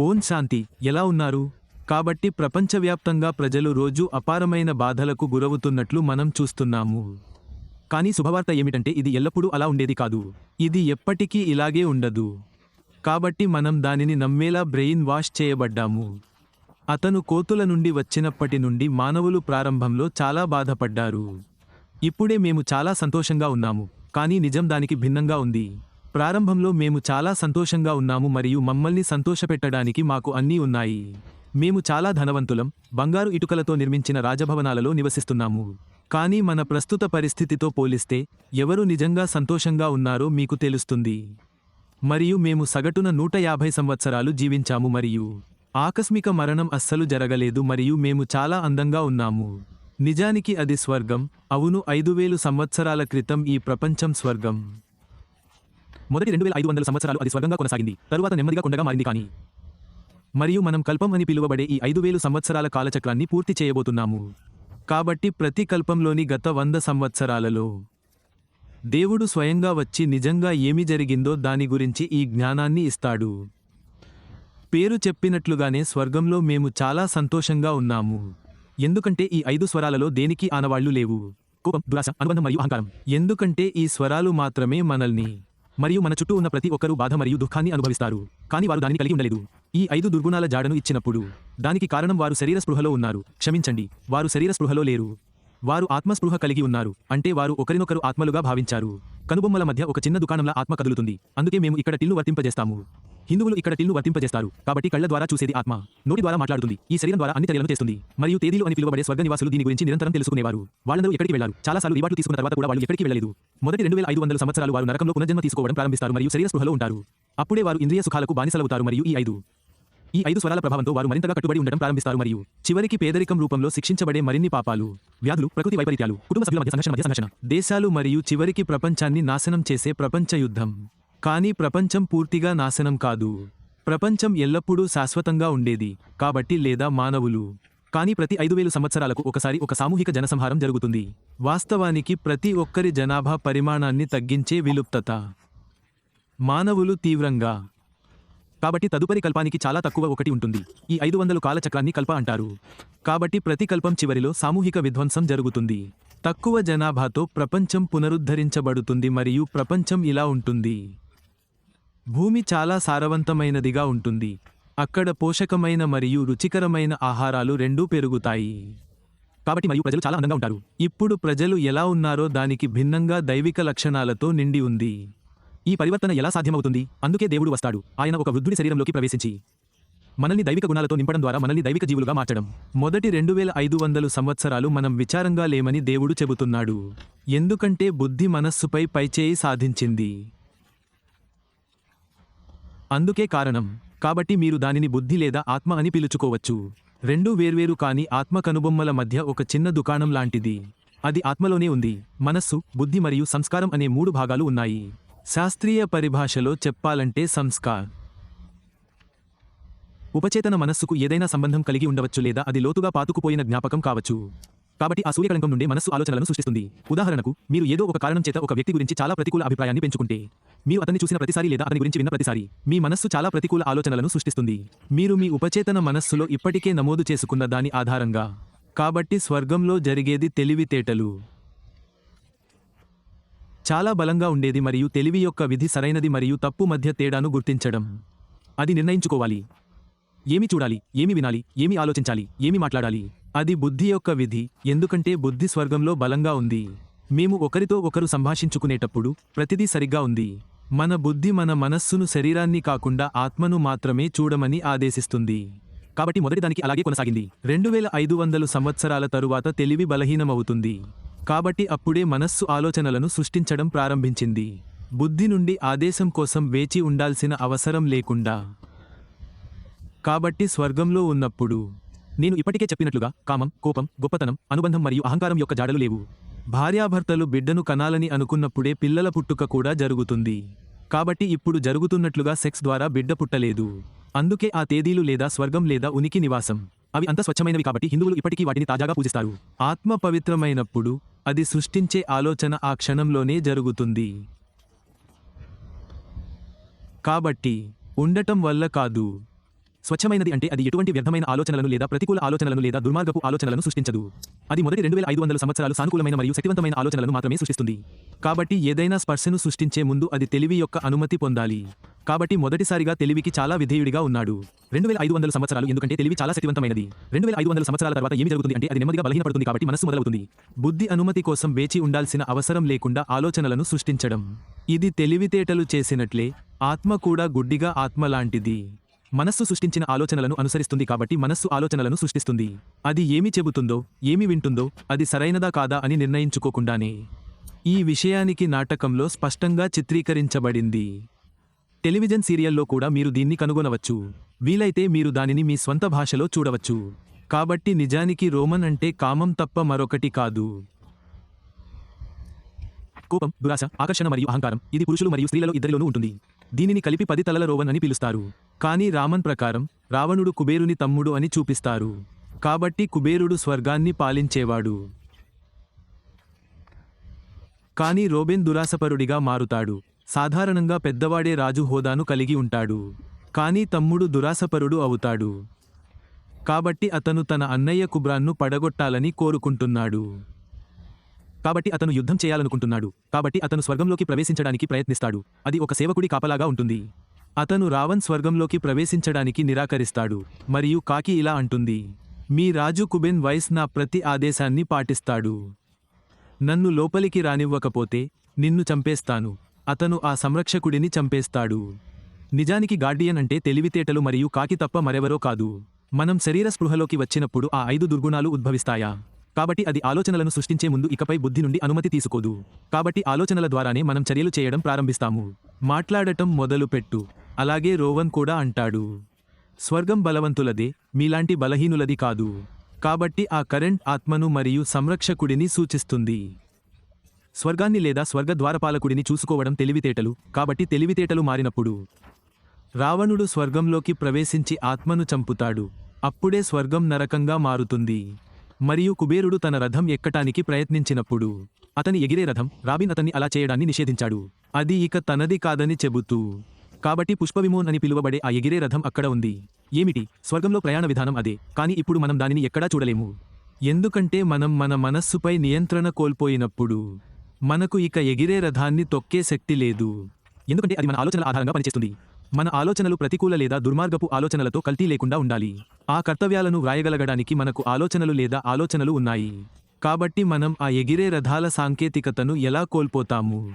ఓం శాంతి. ఎలా ఉన్నారు? కాబట్టి ప్రపంచవ్యాప్తంగా ప్రజలు రోజు అపారమైన బాధలకు గురవుతున్నట్లు మనం చూస్తున్నాము. కానీ శుభవార్త ఏమిటంటే ఇది ఎల్లప్పుడూ అలా ఉండేది కాదు. ఇది ఎప్పటికీ ఇలాగే ఉండదు. కాబట్టి మనం దానిని నమ్మేలా బ్రెయిన్ వాష్ చేయబడ్డాము. అతను కోతుల నుండి వచ్చినప్పటి నుండి మానవులు ప్రారంభంలో చాలా బాధపడ్డారు. ఇప్పుడే మేము చాలా సంతోషంగా ఉన్నాము. కానీ నిజం దానికి భిన్నంగా ఉంది. ప్రారంభంలో మేము చాలా సంతోషంగా ఉన్నాము మరియు మమ్మల్ని సంతోషపెట్టడానికి మాకు అన్నీ ఉన్నాయి. మేము చాలా ధనవంతులం బంగారు ఇటుకలతో నిర్మించిన రాజభవనాలలో నివసిస్తున్నాము. కానీ మన ప్రస్తుత పరిస్థితితో పోలిస్తే ఎవరు నిజంగా సంతోషంగా ఉన్నారో మీకు తెలుస్తుంది. మరియు మేము సగటున నూట యాభై సంవత్సరాలు జీవించాము మరియు ఆకస్మిక మరణం అస్సలు జరగలేదు మరియు మేము చాలా అందంగా ఉన్నాము. నిజానికి అది స్వర్గం అవును ఐదు వేలు సంవత్సరాల క్రితం ఈ ప్రపంచం స్వర్గం. మొదటి రెండు వేల ఐదు వందల సంవత్సరాలు అది స్వర్గంగా కొనసాగింది. తరువాత నెమ్మదిగా కొండగా మారింది కానీ. మరియు మనం కల్పం అని పిలువబడే ఈ ఐదు వేలు సంవత్సరాల కాలచక్రాన్ని పూర్తి చేయబోతున్నాము. కాబట్టి ప్రతి కల్పంలోని గత వంద సంవత్సరాలలో దేవుడు స్వయంగా వచ్చి నిజంగా ఏమి జరిగిందో దాని గురించి ఈ జ్ఞానాన్ని ఇస్తాడు. పేరు చెప్పినట్లుగానే స్వర్గంలో మేము చాలా సంతోషంగా ఉన్నాము. ఎందుకంటే ఈ ఐదు స్వరాలలో దేనికి ఆనవాళ్ళు లేవు. కోపం దురాశ అనుబంధం మరియు అహంకారం. ఎందుకంటే ఈ స్వరాలు మాత్రమే మనల్ని మరియు మన చుట్టూ ఉన్న ప్రతి ఒక్కరూ బాధ మరియు దుఃఖాన్ని అనుభవిస్తారు. కానీ వారు దానిని కలిగి ఉండలేదు. ఈ ఐదు దుర్గుణాల జాడను ఇచ్చినప్పుడు దానికి కారణం వారు శరీర స్పృహలో ఉన్నారు. క్షమించండి వారు శరీర స్పృహలో లేరు. వారు ఆత్మస్పృహ కలిగి ఉన్నారు. అంటే వారు ఒకరినొకరు ఆత్మలుగా భావించారు. కనుబొమ్మల మధ్య ఒక చిన్న దుకాణంలా ఆత్మ కదులుతుంది. అందుకే మేము ఇక్కడ టిల్లు వర్తింపజేస్తాము. హిందువులు ఇక్కడ టిల్లు వర్తింపజేస్తారు. కాబట్టి కళ్ళ ద్వారా చూసేది ఆత్మ నోటి ద్వారా మాట్లాడుతుంది. ఈ శరీరం ద్వారా అన్ని చర్యలను చేస్తుంది. మరియు తేదీలు అని పిలువబడే స్వర్గ నివాసులు దీని గురించి నిరంతరం తెలుసుకునేవారు. వాళ్ళందరూ ఎక్కడికి వెళ్ళారు చాలాసార్లు రివార్డు తీసుకున్న తర్వాత కూడా వాళ్ళు ఎక్కడికి వెళ్ళలేదు. మొదటి రెండు వేల ఐదు వందల సంవత్సరాలు వారు నరకంలో పునర్జన్మ తీసుకోవడం ప్రారంభిస్తారు మరియు శరీర స్పృహలో ఉంటారు. అప్పుడే వారు ఇంద్రియ సుఖాలకు బానిసలవుతారు మరియు ఈ ఐదు ఈ ఐదు స్వరాల ప్రభావంతో వారు మరింతగా కట్టుబడి ఉండడం ప్రారంభిస్తారు మరియు చివరికి పేదరికం రూపంలో శిక్షించబడే మరిన్ని పాపాలు వ్యాధులు ప్రకృతి వైపరీత్యాలు కుటుంబ సభ్యుల మధ్య సంఘర్షణ మధ్య సంఘర్షణ దేశాలు మరియు చివరికి ప్రపంచాన్ని నాశనం చేసే ప్రపంచ యుద్ధం. కానీ ప్రపంచం పూర్తిగా నాశనం కాదు. ప్రపంచం ఎల్లప్పుడూ శాశ్వతంగా ఉండేది కాబట్టి లేదా మానవులు. కానీ ప్రతి ఐదు వేల సంవత్సరాలకు ఒకసారి ఒక సామూహిక జనసంహారం జరుగుతుంది. వాస్తవానికి ప్రతి ఒక్కరి జనాభా పరిమాణాన్ని తగ్గించే విలుప్తత. మానవులు తీవ్రంగా. కాబట్టి తదుపరి కల్పానికి చాలా తక్కువ ఒకటి ఉంటుంది. ఈ ఐదు వందలు కాలచక్రాన్ని కల్ప అంటారు. కాబట్టి ప్రతి కల్పం చివరిలో సామూహిక విధ్వంసం జరుగుతుంది. తక్కువ జనాభాతో ప్రపంచం పునరుద్ధరించబడుతుంది మరియు ప్రపంచం ఇలా ఉంటుంది. భూమి చాలా సారవంతమైనదిగా ఉంటుంది. అక్కడ పోషకమైన మరియు రుచికరమైన ఆహారాలు రెండూ పెరుగుతాయి. కాబట్టి మరియు ప్రజలు చాలా అందంగా ఉంటారు. ఇప్పుడు ప్రజలు ఎలా ఉన్నారో దానికి భిన్నంగా దైవిక లక్షణాలతో నిండి ఉంది. ఈ పరివర్తన ఎలా సాధ్యమవుతుంది? అందుకే దేవుడు వస్తాడు. ఆయన ఒక వృద్ధుడి శరీరంలోకి ప్రవేశించి మనల్ని దైవిక గుణాలతో నింపడం ద్వారా మనల్ని దైవిక జీవులుగా మార్చడం. మొదటి రెండు వేల ఐదు వందలు సంవత్సరాలు మనం విచారంగా లేమని దేవుడు చెబుతున్నాడు. ఎందుకంటే బుద్ధి మనస్సుపై పైచేయి సాధించింది. అందుకే కారణం కాబట్టి మీరు దానిని బుద్ధి లేదా ఆత్మ అని పిలుచుకోవచ్చు. రెండు వేర్వేరు కాని ఆత్మ కనుబొమ్మల మధ్య ఒక చిన్న దుకాణం లాంటిది. అది ఆత్మలోనే ఉంది. మనస్సు బుద్ధి మరియు సంస్కారం అనే మూడు భాగాలు ఉన్నాయి. శాస్త్రీయ పరిభాషలో చెప్పాలంటే సంస్కార్ ఉపచేతన మనస్సుకు ఏదైనా సంబంధం కలిగి ఉండవచ్చు లేదా అది లోతుగా పాతుకుపోయిన జ్ఞాపకం కావచ్చు. కాబట్టి ఆ సూర్యకళంకం నుండి మనస్సు ఆలోచనలను సృష్టిస్తుంది. ఉదాహరణకు మీరు ఏదో ఒక కారణం చేత ఒక వ్యక్తి గురించి చాలా ప్రతికూల అభిప్రాయాన్ని పెంచుకుంటే మీరు అతన్ని చూసిన ప్రతిసారి లేదా అతని గురించి విన్న ప్రతిసారి మీ మనస్సు చాలా ప్రతికూల ఆలోచనలను సృష్టిస్తుంది. మీరు మీ ఉపచేతన మనస్సులో ఇప్పటికే నమోదు చేసుకున్న దాని ఆధారంగా కాబట్టి స్వర్గంలో జరిగేది తెలివితేటలు. చాలా బలంగా ఉండేది మరియు తెలివి యొక్క విధి సరైనది మరియు తప్పు మధ్య తేడాను గుర్తించడం. అది నిర్ణయించుకోవాలి. ఏమి చూడాలి ఏమి వినాలి ఏమి ఆలోచించాలి ఏమి మాట్లాడాలి? అది బుద్ధి యొక్క విధి ఎందుకంటే బుద్ధి స్వర్గంలో బలంగా ఉంది. మేము ఒకరితో ఒకరు సంభాషించుకునేటప్పుడు ప్రతిదీ సరిగ్గా ఉంది. మన బుద్ధి మన మనస్సును శరీరాన్ని కాకుండా ఆత్మను మాత్రమే చూడమని ఆదేశిస్తుంది. కాబట్టి మొదటి దానికి అలాగే కొనసాగింది. రెండు వేల ఐదు వందలు సంవత్సరాల తరువాత తెలివి బలహీనమవుతుంది. కాబట్టి అప్పుడే మనస్సు ఆలోచనలను సృష్టించడం ప్రారంభించింది. బుద్ధి నుండి ఆదేశం కోసం వేచి ఉండాల్సిన అవసరం లేకుండా. కాబట్టి స్వర్గంలో ఉన్నప్పుడు నేను ఇప్పటికే చెప్పినట్లుగా కామం కోపం గొప్పతనం అనుబంధం మరియు అహంకారం యొక్క జాడలు లేవు. భార్యాభర్తలు బిడ్డను కనాలని అనుకున్నప్పుడే పిల్లల పుట్టుక కూడా జరుగుతుంది. కాబట్టి ఇప్పుడు జరుగుతున్నట్లుగా సెక్స్ ద్వారా బిడ్డ పుట్టలేదు. అందుకే ఆ తేదీలు లేదా స్వర్గం లేదా ఉనికి నివాసం. అవి అంత స్వచ్ఛమైనవి కాబట్టి హిందువులు ఇప్పటికీ వాటిని తాజాగా పూజిస్తారు. ఆత్మ పవిత్రమైనప్పుడు అది సృష్టించే ఆలోచన ఆ క్షణంలోనే జరుగుతుంది. కాబట్టి ఉండటం వల్ల కాదు. స్వచ్ఛమైనది అంటే అది ఎటువంటి వ్యర్థమైన ఆలోచనలను లేదా ప్రతికూల ఆలోచనలను లేదా దుర్మార్గపు ఆలోచనలను సృష్టించదు. అది మొదటి రెండు వేల ఐదు వందల సంవత్సరాలు సానుకూలమైన మరియు శక్తివంతమైన ఆలోచనలను మాత్రమే సృష్టిస్తుంది. కాబట్టి ఏదైనా స్పర్శను సృష్టించే ముందు అది తెలివి యొక్క అనుమతి పొందాలి. కాబట్టి మొదటిసారిగా తెలివికి చాలా విధేయుడిగా ఉన్నాడు. రెండు వేల ఐదు వందల సంవత్సరాలు ఎందుకంటే తెలివి చాలా శక్తివంతమైనది. రెండు వేల ఐదు వందల సంవత్సరాల తర్వాత ఏమి జరుగుతుంది అంటే అది నెమ్మదిగా బలహీనపడుతుంది కాబట్టి మనస్సు మొదలవుతుంది. బుద్ధి అనుమతి కోసం వేచి ఉండాల్సిన అవసరం లేకుండా ఆలోచనలను సృష్టించడం. ఇది తెలివితేటలు చేసినట్లే ఆత్మ కూడా గుడ్డిగా ఆత్మ లాంటిది. మనస్సు సృష్టించిన ఆలోచనలను అనుసరిస్తుంది కాబట్టి మనస్సు ఆలోచనలను సృష్టిస్తుంది. అది ఏమి చెబుతుందో ఏమి వింటుందో అది సరైనదా కాదా అని నిర్ణయించుకోకుండానే. ఈ విషయానికి నాటకంలో స్పష్టంగా చిత్రీకరించబడింది. టెలివిజన్ సీరియల్లో కూడా మీరు దీన్ని కనుగొనవచ్చు. వీలైతే మీరు దానిని మీ స్వంత భాషలో చూడవచ్చు. కాబట్టి నిజానికి రోమన్ అంటే కామం తప్ప మరొకటి కాదు. కోపం దురాశ ఆకర్షణ మరియు అహంకారం ఇది పురుషులు మరియు స్త్రీలలో ఇద్దరిలోనూ ఉంటుంది. దీనిని కలిపి పది తలల రోవన్ అని పిలుస్తారు. కానీ రామన్ ప్రకారం రావణుడు కుబేరుని తమ్ముడు అని చూపిస్తారు. కాబట్టి కుబేరుడు స్వర్గాన్ని పాలించేవాడు. కానీ రోబెన్ దురాసపరుడిగా మారుతాడు. సాధారణంగా పెద్దవాడే రాజు హోదాను కలిగి ఉంటాడు. కానీ తమ్ముడు దురాసపరుడు అవుతాడు. కాబట్టి అతను తన అన్నయ్య కుబ్రాన్ను పడగొట్టాలని కోరుకుంటున్నాడు. కాబట్టి అతను యుద్ధం చేయాలనుకుంటున్నాడు. కాబట్టి అతను స్వర్గంలోకి ప్రవేశించడానికి ప్రయత్నిస్తాడు. అది ఒక సేవకుడి కాపలాగా ఉంటుంది. అతను రావణ్ స్వర్గంలోకి ప్రవేశించడానికి నిరాకరిస్తాడు మరియు కాకి ఇలా అంటుంది మీ రాజు కుబెన్ వైస్ నా ప్రతి ఆదేశాన్ని పాటిస్తాడు. నన్ను లోపలికి రానివ్వకపోతే నిన్ను చంపేస్తాను. అతను ఆ సంరక్షకుడిని చంపేస్తాడు. నిజానికి గార్డియన్ అంటే తెలివితేటలు మరియు కాకి తప్ప మరెవరో కాదు. మనం శరీర స్పృహలోకి వచ్చినప్పుడు ఆ ఐదు దుర్గుణాలు ఉద్భవిస్తాయా? కాబట్టి అది ఆలోచనలను సృష్టించే ముందు ఇకపై బుద్ధి నుండి అనుమతి తీసుకోదు. కాబట్టి ఆలోచనల ద్వారానే మనం చర్యలు చేయడం ప్రారంభిస్తాము. మాట్లాడటం మొదలుపెట్టు. అలాగే రోవన్ కూడా అంటాడు. స్వర్గం బలవంతులదే మీలాంటి బలహీనులది కాదు. కాబట్టి ఆ కరెంట్ ఆత్మను మరియు సంరక్షకుడిని సూచిస్తుంది. స్వర్గాన్ని లేదా స్వర్గ ద్వారపాలకుడిని చూసుకోవడం తెలివితేటలు కాబట్టి తెలివితేటలు మారినప్పుడు. రావణుడు స్వర్గంలోకి ప్రవేశించి ఆత్మను చంపుతాడు. అప్పుడే స్వర్గం నరకంగా మారుతుంది. మరియు కుబేరుడు తన రథం ఎక్కటానికి ప్రయత్నించినప్పుడు. అతని ఎగిరే రథం రాబిన్ అతన్ని అలా చేయడాన్ని నిషేధించాడు. అది ఇక తనది కాదని చెబుతూ కాబట్టి పుష్పవిమోన్ అని పిలువబడే ఆ ఎగిరే రథం అక్కడ ఉంది. ఏమిటి? స్వర్గంలో ప్రయాణ విధానం అదే. కానీ ఇప్పుడు మనం దానిని ఎక్కడా చూడలేము. ఎందుకంటే మనం మన మనస్సుపై నియంత్రణ కోల్పోయినప్పుడు మనకు ఇక ఎగిరే రథాన్ని తొక్కే శక్తి లేదు. ఎందుకంటే అది మన ఆలోచనల ఆధారంగా పనిచేస్తుంది. మన ఆలోచనలు ప్రతికూల లేదా దుర్మార్గపు ఆలోచనలతో కల్తీ లేకుండా ఉండాలి. ఆ కర్తవ్యాలను వ్రాయగలగడానికి మనకు ఆలోచనలు లేదా ఆలోచనలు ఉన్నాయి. కాబట్టి మనం ఆ ఎగిరే రథాల సాంకేతికతను ఎలా కోల్పోతాము?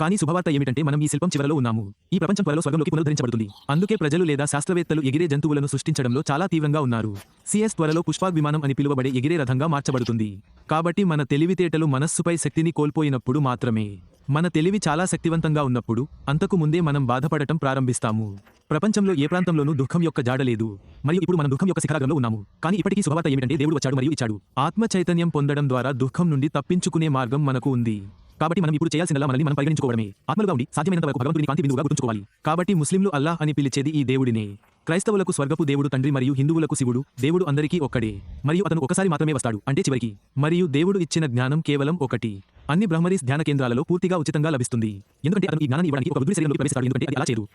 కానీ శుభవార్త ఏమిటంటే మనం ఈ శిల్పం చివరలో ఉన్నాము. ఈ ప్రపంచం త్వరలో స్వర్గంలోకి పునరుద్ధరించబడుతుంది. అందుకే ప్రజలు లేదా శాస్త్రవేత్తలు ఎగిరే జంతువులను సృష్టించడంలో చాలా తీవ్రంగా ఉన్నారు. సిఎస్ త్వరలో పుష్పాగ్ విమానం అని పిలువబడే ఎగిరే రథంగా మార్చబడుతుంది. కాబట్టి మన తెలివితేటలు మనస్సుపై శక్తిని కోల్పోయినప్పుడు మాత్రమే. మన తెలివి చాలా శక్తివంతంగా ఉన్నప్పుడు అంతకు ముందే మనం బాధపడటం ప్రారంభిస్తాము. ప్రపంచంలో ఏ ప్రాంతంలోనూ దుఃఖం యొక్క జాడ లేదు. మరియు ఇప్పుడు మనం దుఃఖం యొక్క శిఖరాగ్రంలో ఉన్నాము. కానీ ఇప్పటికీ శుభవార్త ఏమిటంటే దేవుడు వచ్చాడు మరియు ఇచ్చాడు. ఆత్మ చైతన్యం పొందడం ద్వారా దుఃఖం నుండి తప్పించుకునే మార్గం మనకు ఉంది. కాబట్టి మనం ఇప్పుడు చేయాల్సిందల్లా మనల్ని మనం పరిగణించుకోవడమే. ఆత్మలుగా ఉండి సాధ్యమైనంత వరకు భగవంతుని కాంతి బిందువుగా గుర్తుంచుకోవాలి. కాబట్టి ముస్లింలు అల్లాహ్ అని పిలిచేది ఈ దేవుడినే. క్రైస్తవులకు స్వర్గపు దేవుడు తండ్రి మరియు హిందువులకు శివుడు దేవుడు అందరికీ ఒక్కడే. మరియు అతను ఒకసారి మాత్రమే వస్తాడు అంటే చివరికి. మరియు దేవుడు ఇచ్చిన జ్ఞానం కేవలం ఒకటి. అన్ని బ్రహ్మరీస్ ధ్యాన కేంద్రాలలో పూర్తిగా ఉచితంగా లభిస్తుంది. ఎందుకంటే అతను ఈ జ్ఞానం ఇవ్వడానికి ఒక బుద్ధి శరీరంలో ప్రవేశిస్తాడు ఎందుకంటే అది అలా చేయదు.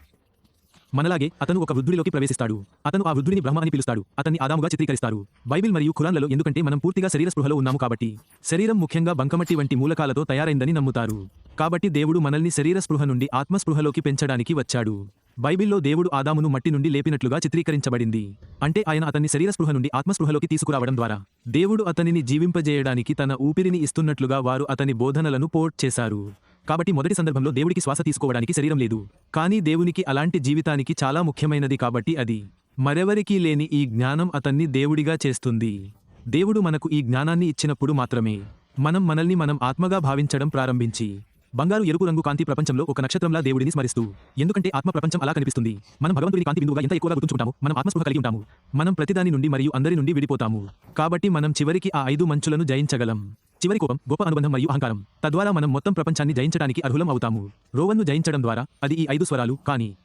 మనలాగే అతను ఒక వృద్ధుడిలోకి ప్రవేశిస్తాడు. అతను ఆ వృద్ధుడిని బ్రహ్మ అని పిలుస్తాడు. అతన్ని ఆదాముగా చిత్రీకరిస్తారు బైబిల్ మరియు ఖురాన్లలో ఎందుకంటే మనం పూర్తిగా శరీర స్పృహలో ఉన్నాము కాబట్టి. శరీరం ముఖ్యంగా బంకమట్టి వంటి మూలకాలతో తయారైందని నమ్ముతారు. కాబట్టి దేవుడు మనల్ని శరీర స్పృహ నుండి ఆత్మస్పృహలోకి పెంచడానికి వచ్చాడు. బైబిల్లో దేవుడు ఆదామును మట్టి నుండి లేపినట్లుగా చిత్రీకరించబడింది. అంటే ఆయన అతన్ని శరీర స్పృహ నుండి ఆత్మస్పృహలోకి తీసుకురావడం ద్వారా. దేవుడు అతనిని జీవింపజేయడానికి తన ఊపిరిని ఇస్తున్నట్లుగా వారు అతని బోధనలను పోర్ట్ చేశారు. కాబట్టి మొదటి సందర్భంలో దేవుడికి శ్వాస తీసుకోవడానికి శరీరం లేదు. కానీ దేవునికి అలాంటి జీవితానికి చాలా ముఖ్యమైనది కాబట్టి అది మరెవరికీ లేని ఈ జ్ఞానం అతన్ని దేవుడిగా చేస్తుంది. దేవుడు మనకు ఈ జ్ఞానాన్ని ఇచ్చినప్పుడు మాత్రమే మనం మనల్ని మనం ఆత్మగా భావించడం ప్రారంభించి బంగారు ఎరుపు రంగు కాంతి ప్రపంచంలో ఒక నక్షత్రంలా దేవుడిని స్మరిస్తూ ఎందుకంటే ఆత్మ ప్రపంచం అలా కనిపిస్తుంది. మనం భగవంతుడిని కాంతి బిందువుగా ఎంత ఎక్కువగా గుర్తుంచుకుంటాము మనం ఆత్మస్పృహ కలిగి ఉంటాము. మనం ప్రతిదాని నుండి మరియు అందరి నుండి విడిపోతాము. కాబట్టి మనం చివరికి ఆ ఐదు మంచులను జయించగలం. చివరి కోపం గొప్ప అనుబంధం మరియు అహంకారం. తద్వారా మనం మొత్తం ప్రపంచాన్ని జయించడానికి అర్హులం అవుతాము. రోవన్ను జయించడం ద్వారా అది ఈ ఐదు స్వరాలు కానీ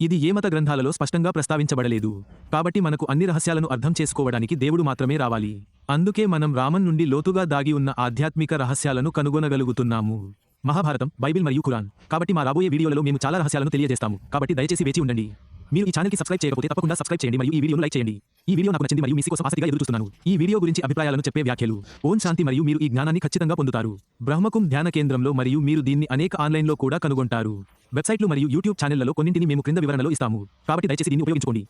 ఇది ఏ మత గ్రంథాలలో స్పష్టంగా ప్రస్తావించబడలేదు. కాబట్టి మనకు అన్ని రహస్యాలను అర్థం చేసుకోవడానికి దేవుడు మాత్రమే రావాలి. అందుకే మనం రామన్ నుండి లోతుగా దాగి ఉన్న ఆధ్యాత్మిక రహస్యాలను కనుగొనగలుగుతున్నాము. మహాభారతం బైబిల్ మరియు ఖురాన్. కాబట్టి మా రాబోయే వీడియోలలో మేము చాలా రహస్యాలను తెలియజేస్తాము. కాబట్టి దయచేసి వేచి ఉండండి. మీరు ఈ ఛానల్కి సబ్స్క్రైబ్ చేయకపోతే తప్పకుండా సబ్స్క్రైబ్ చేయండి మరియు ఈ వీడియోను లైక్ చేయండి. ఈ వీడియో నాకు నచ్చింది మరియు మీ కోసం ఆసక్తిగా ఎదురు చూస్తున్నాను ఈ వీడియో గురించి అభిప్రాయాలను చెప్పే వ్యాఖ్యలు. ఓం శాంతి మరియు మీరు ఈ జ్ఞానాన్ని ఖచ్చితంగా పొందుతారు. బ్రహ్మకుం ధ్యాన కేంద్రంలో మరియు మీరు దీన్ని అనేక ఆన్లైన్లో కూడా కనుగొంటారు. వెబ్సైట్లు మరియు యూట్యూబ్ ఛానళ్ళలో కొన్నింటిని మేము క్రింద వివరణలో ఇస్తాము. కాబట్టి దయచేసి దీన్ని ఉపయోగించుకోండి.